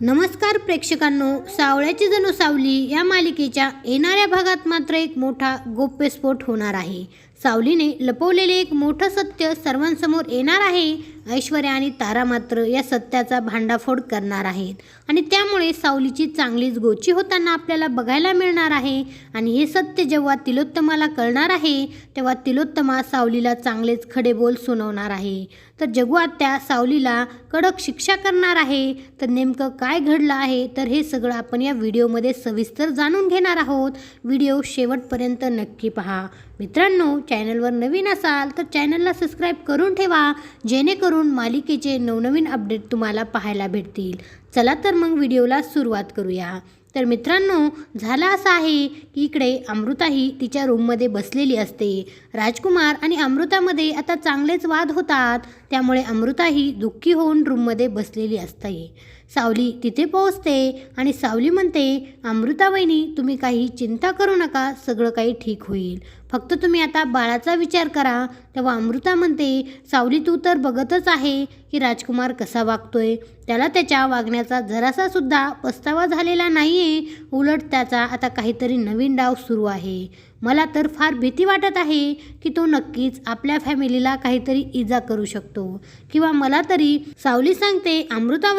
नमस्कार प्रेक्षकांनो सावळ्याची जणू सावली या मालिकेच्या येणाऱ्या भागात मात्र एक मोठा गोप्यस्फोट होणार आहे. सावलीने लपवलेले एक मोठं सत्य सर्वांसमोर येणार आहे. ऐश्वर्या आणि तारा मात्र या सत्याचा भांडाफोड करणार आहेत. आणि त्यामुळे सावलीची चांगलीच गोची होताना आपल्याला बघायला मिळणार आहे. आणि हे सत्य जेव्हा तिलोत्तमाला कळणार आहे तेव्हा तिलोत्तमा सावलीला चांगलेच खडे बोल सुनावणार आहे. तर जगू त्या सावलीला कडक शिक्षा करणार आहे. तर नेमकं काय घडलं आहे तर हे सगळं आपण या व्हिडिओमध्ये सविस्तर जाणून घेणार आहोत. व्हिडिओ शेवटपर्यंत नक्की पहा. मित्रांनो चॅनलवर नवीन असाल तर चॅनलला सबस्क्राईब करून ठेवा जेणेकरून मालिकेचे नवनवीन अपडेट तुम्हाला पाहायला भेटतील. चला तर मग व्हिडिओला सुरुवात करूया. तर मित्रांनो झालं असं आहे की इकडे अमृताही तिच्या रूममध्ये बसलेली असते. राजकुमार आणि अमृतामध्ये आता चांगलेच वाद होतात. त्यामुळे अमृताही दुःखी होऊन रूममध्ये बसलेली असते. सावली तिथे पोहोचते. आणि सावली म्हणते अमृता वहिनी तुम्ही काही चिंता करू नका सगळं काही ठीक होईल. फक्त तुम्ही आता बाळाचा विचार करा. तेव्हा अमृता म्हणते सावली तू तर बघतच आहे की राजकुमार कसा वागतोय. त्याला त्याच्या वागण्याचा जरासा सुद्धा पस्तावा झालेला नाही आहे उलट त्याचा आता काहीतरी नवीन डाव सुरू आहे. मला तर फार भीती वाटत आहे की तो नक्कीच आपल्या फॅमिलीला काहीतरी इजा करू शकतो. किंवा मला तरी सावली सांगते अमृता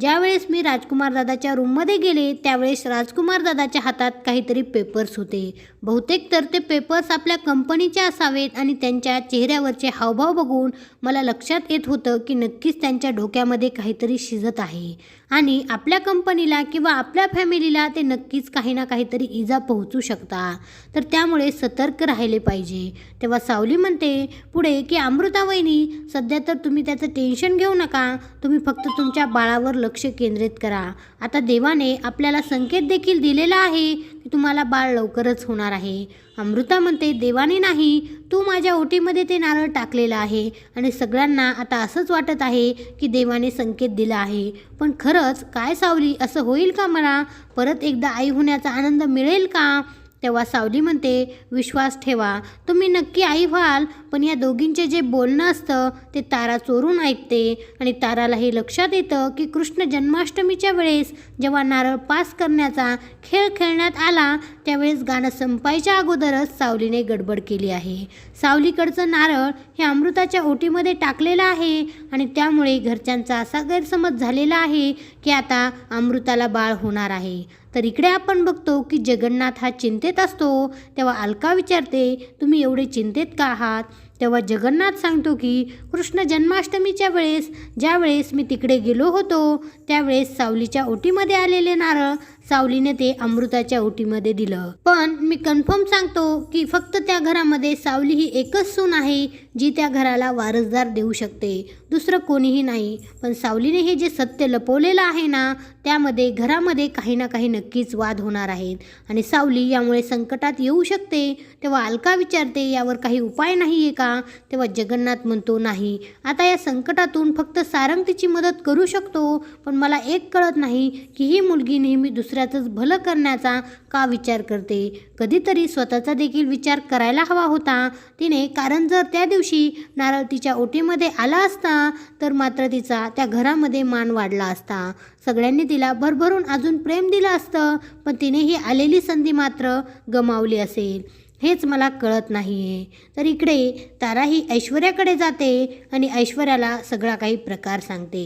ज्यावेळेस मी राजकुमार दादाच्या रूममध्ये गेले त्यावेळेस राजकुमार दादाच्या हातात काहीतरी पेपर्स होते. बहुतेक तर ते पेपर्स आपल्या कंपनीचे असावेत आणि त्यांच्या चेहऱ्यावरचे हावभाव बघून मला लक्षात येत होतं की नक्कीच त्यांच्या डोक्यामध्ये काहीतरी शिजत आहे. आणि आपल्या कंपनीला किंवा आपल्या फॅमिलीला ते नक्कीच काही ना काहीतरी इजा पोहोचू शकता. तर त्यामुळे सतर्क राहिले पाहिजे. तेव्हा सावली म्हणते पुढे की अमृतावहिनी सध्या तर तुम्ही त्याचं टेन्शन घेऊ नका. तुम्ही फक्त तुमच्या बाळावर लक्ष केंद्रित करा. आता देवाने आपल्याला संकेत देखील दिलेला आहे की तुम्हाला बाळ लवकरच होणार आहे. अमृता म्हणते देवाने नाही तू माझ्या ओटीमध्ये ते नारळ टाकलेलं आहे आणि सगळ्यांना आता असंच वाटत आहे की देवाने संकेत दिला आहे. पण खरंच काय सावली असं होईल का मला परत एकदा आई होण्याचा आनंद मिळेल का? तेव्हा सावली म्हणते विश्वास ठेवा. तुम्ही नक्की आई व्हाल पण या दोघींचे जे बोलणं असतं ते तारा चोरून ऐकते. आणि ताराला हे लक्षात येतं की कृष्ण जन्माष्टमीच्या वेळेस जेव्हा नारळ पास करण्याचा खेळ खेळण्यात आला त्यावेळेस गाणं संपायच्या अगोदरच सावलीने गडबड केली आहे. सावलीकडचं नारळ हे अमृताच्या ओटीमध्ये टाकलेलं आहे आणि त्यामुळे घरच्यांचा असा गैरसमज झालेला आहे की आता अमृताला बाळ होणार आहे. तर इकडे आपण बघतो की जगन्नाथ हा चिंतेत असतो. तेव्हा अलका विचारते तुम्ही एवढे चिंतेत का आहात? तेव्हा जगन्नाथ सांगतो की कृष्ण जन्माष्टमीच्या वेळेस ज्या वेळेस मी तिकडे गेलो होतो त्यावेळेस सावलीच्या ओटीमध्ये आलेले नारळ सावलीने ते अमृताच्या ओटीमध्ये दिलं. पण मी कन्फर्म सांगतो की फक्त त्या घरामध्ये सावली ही एकच सून आहे जी त्या घराला वारसदार देऊ शकते. दुसरं कोणीही नाही. पण सावलीने हे जे सत्य लपवलेलं आहे ना त्यामध्ये घरामध्ये काही ना काही नक्कीच वाद होणार आहेत. आणि सावली यामुळे संकटात येऊ शकते. तेव्हा अलका विचारते यावर काही उपाय नाही आहे का का तेव्हा जगन्नाथ म्हणतो नाही आता या संकटातून फक्त सारंग तिची मदत करू शकतो पण मला एक कळत नाही की ही मुलगी नेहमी दुसऱ्याचंच भलं करण्याचा का विचार करते. कधीतरी स्वतःचा देखील विचार करायला हवा होता. तिने कारण जर त्या दिवशी नारळ तिच्या ओटीमध्ये आला असता तर मात्र तिचा त्या घरामध्ये मान वाढला असता. सगळ्यांनी तिला भरभरून अजून प्रेम दिलं असतं पण तिने ही आलेली संधी मात्र गमावली असेल. हेच मला कळत नाही आहे तर इकडे तारा ही ऐश्वर्याकडे जाते आणि ऐश्वर्याला सगळा काही प्रकार सांगते.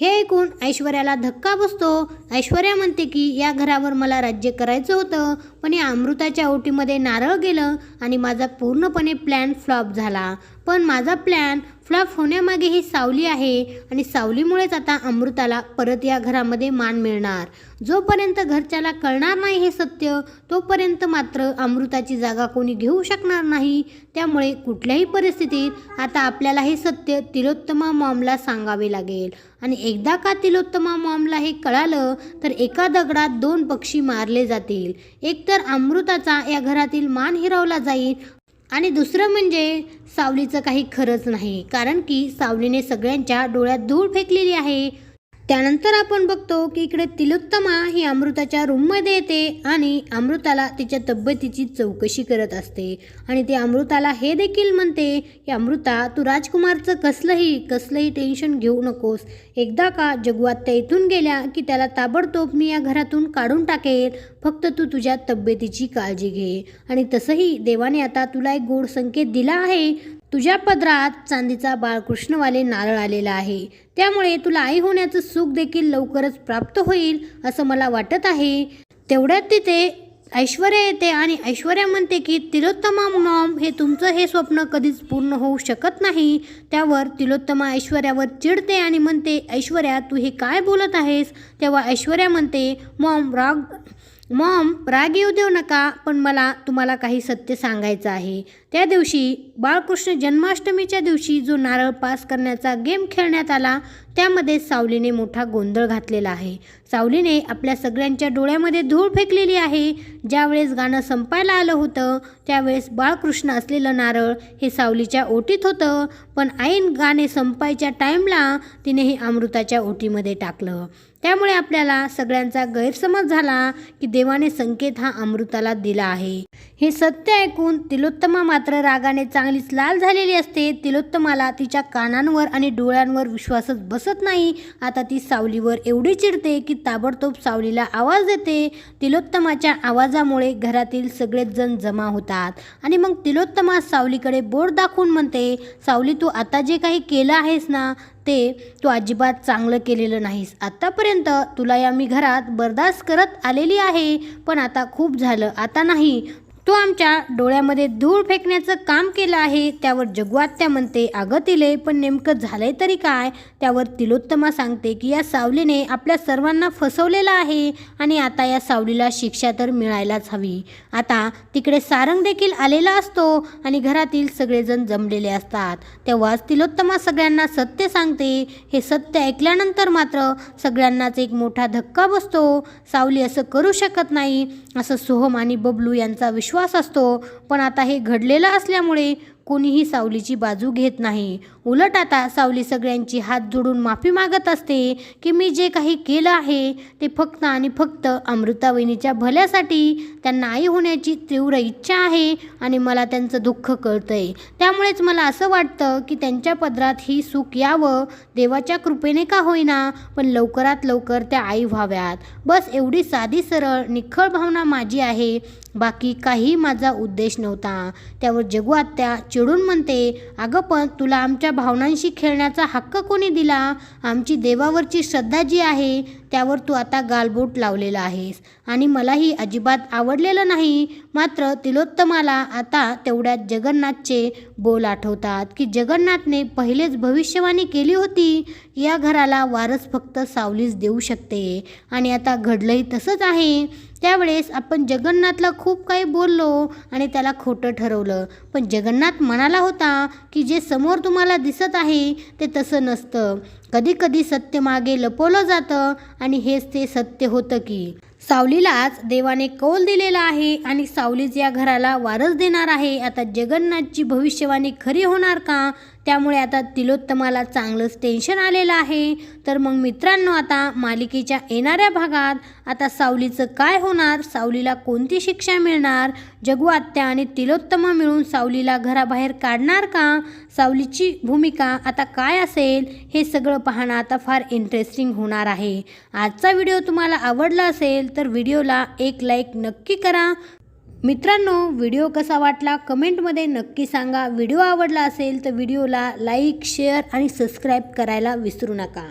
हे ऐकून ऐश्वर्याला धक्का बसतो. ऐश्वर्या म्हणते की या घरावर मला राज्य करायचं होतं पण या अमृताच्या ओटीमध्ये नारळ गेलं आणि माझा पूर्णपणे प्लॅन फ्लॉप झाला. पण माझा प्लॅन फ्लॉप होण्यामागे ही सावली आहे आणि सावलीमुळेच आता अमृताला परत या घरामध्ये मान मिळणार. जोपर्यंत घरच्याला कळणार नाही हे सत्य तोपर्यंत मात्र अमृताची जागा कोणी घेऊ शकणार नाही. त्यामुळे कुठल्याही परिस्थितीत आता आपल्याला हे सत्य तिलोत्तमा मॉमला सांगावे लागेल. आणि एकदा का तिलोत्तमा मॉमला हे कळालं तर एका दगडात दोन पक्षी मारले जातील. एक तर अमृताचा या घरातील मान हिरावला जाईल आणि दुसरं म्हणजे सावलीचं काही खरंच नाही कारण की सावलीने सगळ्यांच्या डोळ्यात धूळ फेकलेली आहे. त्यानंतर आपण बघतो की इकडे तिलोत्तमा ही अमृताच्या रूममध्ये येते आणि अमृताला तिच्या तब्येतीची चौकशी करत असते. आणि ती अमृताला हे देखील म्हणते की अमृता तू राजकुमारचं कसलंही कसलंही टेन्शन घेऊ नकोस. एकदा का जगवात्या इथून गेल्या की त्याला ताबडतोब मी या घरातून काढून टाकेल फक्त तू तुझ्या तब्येतीची काळजी घे. आणि तसंही देवाने आता तुला एक गोड संकेत दिला आहे तुझ्या पदरात चांदीचा बाळकृष्णवाले नारळ आलेला आहे. त्यामुळे तुला आई होण्याचं सुख देखील लवकरच प्राप्त होईल असं मला वाटत आहे. तेवढ्यात तिथे ऐश्वर्या येते आणि ऐश्वर्या म्हणते की तिलोत्तमा मॉम हे तुमचं हे स्वप्न कधीच पूर्ण होऊ शकत नाही. त्यावर तिलोत्तमा ऐश्वर्यावर चिडते आणि म्हणते ऐश्वर्या तू हे काय बोलत आहेस? तेव्हा ऐश्वर्या म्हणते मॉम राग मॉम राग येऊ देऊ नका पण मला तुम्हाला काही सत्य सांगायचं आहे. त्या दिवशी बाळकृष्ण जन्माष्टमीच्या दिवशी जो नारळ पास करण्याचा गेम खेळण्यात आला त्यामध्ये सावलीने मोठा गोंधळ घातलेला आहे. सावलीने आपल्या सगळ्यांच्या डोळ्यामध्ये धूळ फेकलेली आहे. ज्यावेळेस गाणं संपायला आलं होतं त्यावेळेस बाळकृष्ण असलेलं नारळ हे सावलीच्या ओटीत होतं. पण ऐन गाणे संपायच्या टाईमला तिने हे अमृताच्या ओटीमध्ये टाकलं. त्यामुळे आपल्याला सगळ्यांचा गैरसमज झाला की देवाने संकेत हा अमृताला दिला आहे. हे सत्य ऐकून तिलोत्तमा मात्र रागाने चांगलीच लाल झालेली असते. तिलोत्तमाला तिच्या कानांवर आणि डोळ्यांवर विश्वासच बसत नाही. आता ती सावलीवर एवढी चिडते की ताबडतोब सावलीला आवाज देते. तिलोत्तमाच्या आवाजामुळे घरातील सगळेच जण जमा होतात. आणि मग तिलोत्तमा सावलीकडे बोट दाखवून म्हणते सावली तू आता जे काही केलं आहेस ना ते तू अजिबात चांगलं केलेलं नाहीस. आत्तापर्यंत तुला या मी घरात बर्दास्त करत आलेली आहे. पण आता खूप झालं. आता नाही. तो आमच्या डोळ्यामध्ये धूळ फेकण्याचं काम केलं आहे. त्यावर जगवात्या म्हणते अगं तिले पण नेमकं झालंय तरी काय? त्यावर तिलोत्तमा सांगते की या सावलीने आपल्या सर्वांना फसवलेलं आहे आणि आता या सावलीला शिक्षा तर मिळायलाच हवी. आता तिकडे सारंग देखील आलेला असतो आणि घरातील सगळेजण जमलेले असतात. तेव्हाच तिलोत्तमा सगळ्यांना सत्य सांगते. हे सत्य ऐकल्यानंतर मात्र सगळ्यांनाच एक मोठा धक्का बसतो. सावली असं करू शकत नाही असं सोहम आणि बबलू यांचा विश्वास विश्वास असतो पण आता हे घडलेलं असल्यामुळे कोणीही सावलीची बाजू घेत नाही. उलट आता सावली सगळ्यांची हात जोडून माफी मागत असते की मी जे काही केलं आहे ते फक्त आणि फक्त अमृतावहिनीच्या भल्यासाठी त्यांना आई होण्याची तीव्र इच्छा आहे आणि मला त्यांचं दुःख कळतंय. त्यामुळेच मला असं वाटतं की त्यांच्या पदरात ही सुख यावं देवाच्या कृपेने का होईना पण लवकरात लवकर त्या आई व्हाव्यात. बस एवढी साधी सरळ निखळ भावना माझी आहे. बाकी काही माझा उद्देश नव्हता. त्यावर जगू आत्या चिडून म्हणते अगं पण तुला आमच्या भावनांशी खेळण्याचा हक्क कोणी दिला? आमची देवावरची श्रद्धा जी आहे त्यावर तू आता गालबोट लावलेला आहेस. आणि मलाही अजिबात आवडलेलं नाही. मात्र तिलोत्तमाला आता तेवढ्यात जगन्नाथचे बोल आठवतात की जगन्नाथने पहिलेच भविष्यवाणी केली होती. या घराला वारस फक्त सावलीच देऊ शकते. आणि आता घडलंही तसंच आहे. त्यावेळेस आपण जगन्नाथला खूप काही बोललो आणि त्याला खोटं ठरवलं. पण जगन्नाथ म्हणाला होता की जे समोर तुम्हाला दिसत आहे ते तसं नसतं. कधी कधी सत्य मागे लपवलं जातं आणि हेच ते सत्य होतं की. सावलीलाच देवाने कौल दिलेला आहे आणि सावलीच या घराला वारस देणार आहे. आता जगन्नाथची भविष्यवाणी खरी होणार का? त्यामुळे आता तिलोत्तमाला चांगलंच टेन्शन आलेलं आहे. तर मग मित्रांनो आता मालिकेच्या येणाऱ्या भागात आता सावलीचं काय होणार? सावलीला कोणती शिक्षा मिळणार? जगू आत्या आणि तिलोत्तमा मिळून सावलीला घराबाहेर काढणार का? सावलीची भूमिका आता काय असेल? हे सगळं पाहणं आता फार इंटरेस्टिंग होणार आहे. आजचा व्हिडिओ तुम्हाला आवडला असेल तर व्हिडिओला एक लाईक नक्की करा. मित्रांनो व्हिडिओ कसा वाटला कमेंटमध्ये नक्की सांगा. व्हिडिओ आवडला असेल तर व्हिडिओला लाईक शेअर आणि सबस्क्राईब करायला विसरू नका.